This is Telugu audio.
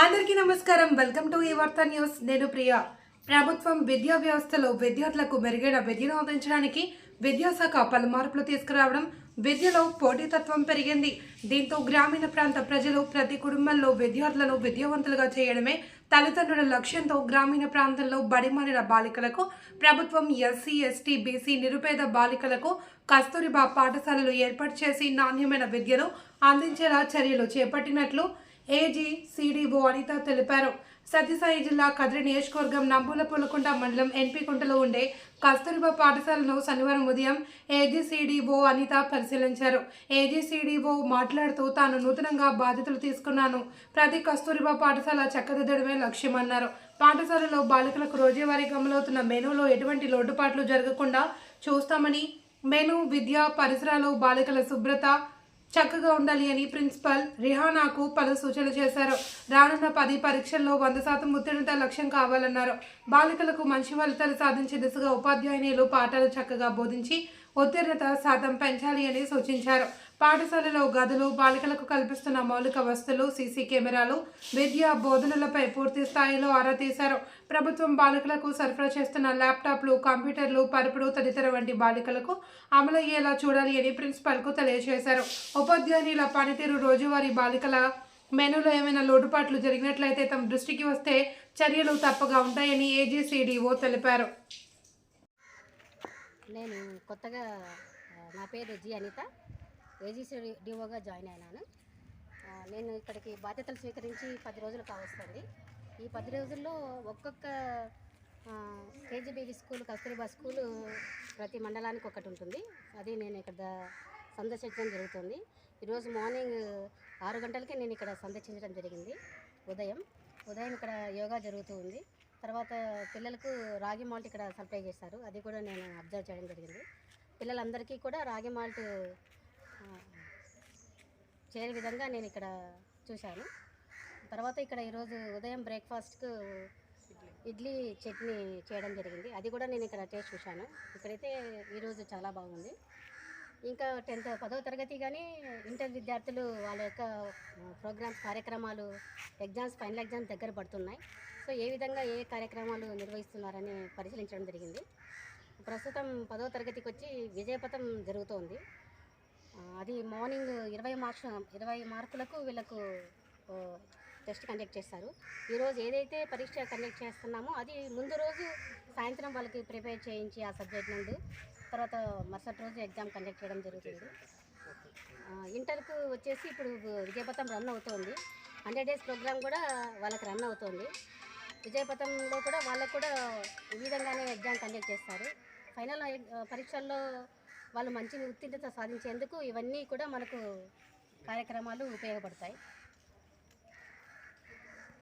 అందరికీ నమస్కారం. వెల్కమ్ టు ఈ వార్త న్యూస్. నేను ప్రియ. ప్రభుత్వం విద్యా వ్యవస్థలో విద్యార్థులకు మెరుగైన విద్యను అందించడానికి విద్యాశాఖ పలు మార్పులు తీసుకురావడం విద్యలో పోటీతత్వం పెరిగింది. దీంతో గ్రామీణ ప్రాంత ప్రజలు ప్రతి కుటుంబంలో విద్యార్థులను విద్యావంతులుగా చేయడమే తల్లిదండ్రుల లక్ష్యంతో గ్రామీణ ప్రాంతంలో బడిమారిన బాలికలకు ప్రభుత్వం ఎస్సీ ఎస్టీ బీసీ నిరుపేద బాలికలకు కస్తూరిబా పాఠశాలలు ఏర్పాటు చేసి నాణ్యమైన విద్యను అందించేలా చర్యలు చేపట్టినట్లు ఏజీ సిడిఓ అనిత తెలిపారు. సత్యసాయి జిల్లా కద్రి నియోజకవర్గం నంబుల పులకుంట మండలం ఎన్పికుంటలో ఉండే కస్తూరిబా పాఠశాలను శనివారం ఉదయం ఏజీసీడీఓ అనిత పరిశీలించారు. ఏజీసీడీఓ మాట్లాడుతూ తాను నూతనంగా బాధ్యతలు తీసుకున్నాను. ప్రతి కస్తూరిబా పాఠశాల చక్కదిద్దడమే లక్ష్యమన్నారు. పాఠశాలలో బాలికలకు రోజువారీ గమలవుతున్న మెనూలో ఎటువంటి లోటుపాట్లు జరగకుండా చూస్తామని మెను విద్య పరిసరాలు బాలికల శుభ్రత చక్కగా ఉండాలి అని ప్రిన్సిపల్ రిహానాకు పలు సూచనలు చేశారు. రానున్న పది పరీక్షల్లో వంద శాతం ఉత్తీర్ణత లక్ష్యం కావాలన్నారు. బాలికలకు మంచి ఫలితాలు సాధించే దిశగా ఉపాధ్యాయునిలు పాఠాలు చక్కగా బోధించి ఉత్తీర్ణత శాతం పెంచాలి అని సూచించారు. పాఠశాలలో గదులు బాలికలకు కల్పిస్తున్న మౌలిక వసతులు సీసీ కెమెరాలు విద్య బోధనలపై పూర్తి స్థాయిలో ఆరా తీశారు. ప్రభుత్వం బాలికలకు సరఫరా చేస్తున్న ల్యాప్టాప్లు కంప్యూటర్లు పరుపులు తదితర వంటి బాలికలకు అమలయ్యేలా చూడాలి అని ప్రిన్సిపల్కు తెలియజేశారు. ఉపాధ్యాయునిల పనితీరు రోజువారీ బాలికల మెనూలో ఏమైనా లోటుపాట్లు జరిగినట్లయితే తమ దృష్టికి వస్తే చర్యలు తప్పగా ఉంటాయని ఏజీసీడీఓ తెలిపారు. నేను కొత్తగా నా పేరు జి అనిత. ఏజీసీ డిఓగా జాయిన్ అయినాను. నేను ఇక్కడికి బాధ్యతలు స్వీకరించి పది రోజులు కావస్తుంది. ఈ పది రోజుల్లో ఒక్కొక్క కేజీబీవి స్కూల్ కస్తూరిబా స్కూలు ప్రతి మండలానికి ఒకటి ఉంటుంది. అది నేను ఇక్కడ సందర్శించడం జరుగుతుంది. ఈరోజు మార్నింగ్ ఆరు గంటలకే నేను ఇక్కడ సందర్శించడం జరిగింది. ఉదయం ఉదయం ఇక్కడ యోగా జరుగుతూ ఉంది. తర్వాత పిల్లలకు రాగి మాల్ట్ ఇక్కడ సప్లై చేస్తారు. అది కూడా నేను అబ్జర్వ్ చేయడం జరిగింది. పిల్లలందరికీ కూడా రాగి మాల్ట్ చేరే విధంగా నేను ఇక్కడ చూశాను. తర్వాత ఇక్కడ ఈరోజు ఉదయం బ్రేక్ఫాస్ట్కు ఇడ్లీ చట్నీ చేయడం జరిగింది. అది కూడా నేను ఇక్కడ టేస్ట్ చూశాను. ఇక్కడైతే ఈరోజు చాలా బాగుంది. ఇంకా టెన్త్ పదవ తరగతి కానీ ఇంటర్ విద్యార్థులు వాళ్ళ యొక్క ప్రోగ్రామ్స్ కార్యక్రమాలు ఎగ్జామ్స్ ఫైనల్ ఎగ్జామ్స్ దగ్గర పడుతున్నాయి. సో ఏ విధంగా ఏ కార్యక్రమాలు నిర్వహిస్తున్నారని పరిశీలించడం జరిగింది. ప్రస్తుతం పదవ తరగతికి వచ్చి విజయపథం జరుగుతోంది. అది మార్నింగ్ ఇరవై మార్క్స్ ఇరవై మార్కులకు వీళ్ళకు టెస్ట్ కండక్ట్ చేస్తారు. ఈరోజు ఏదైతే పరీక్ష కండక్ట్ చేస్తున్నామో అది ముందు రోజు సాయంత్రం వాళ్ళకి ప్రిపేర్ చేయించి ఆ సబ్జెక్ట్ నుండి తర్వాత మరుసటి రోజు ఎగ్జామ్ కండక్ట్ చేయడం జరుగుతుంది. ఇంటర్కు వచ్చేసి ఇప్పుడు విజయపథం రన్ అవుతోంది. హండ్రెడ్ డేస్ ప్రోగ్రామ్ కూడా వాళ్ళకి రన్ అవుతోంది. విజయపథంలో కూడా వాళ్ళకు కూడా ఈ విధంగానే ఎగ్జామ్ కండక్ట్ చేస్తారు. ఫైనల్ పరీక్షల్లో వాళ్ళు మంచి ఉత్తీర్ణత సాధించేందుకు ఇవన్నీ కూడా మనకు కార్యక్రమాలు ఉపయోగపడతాయి.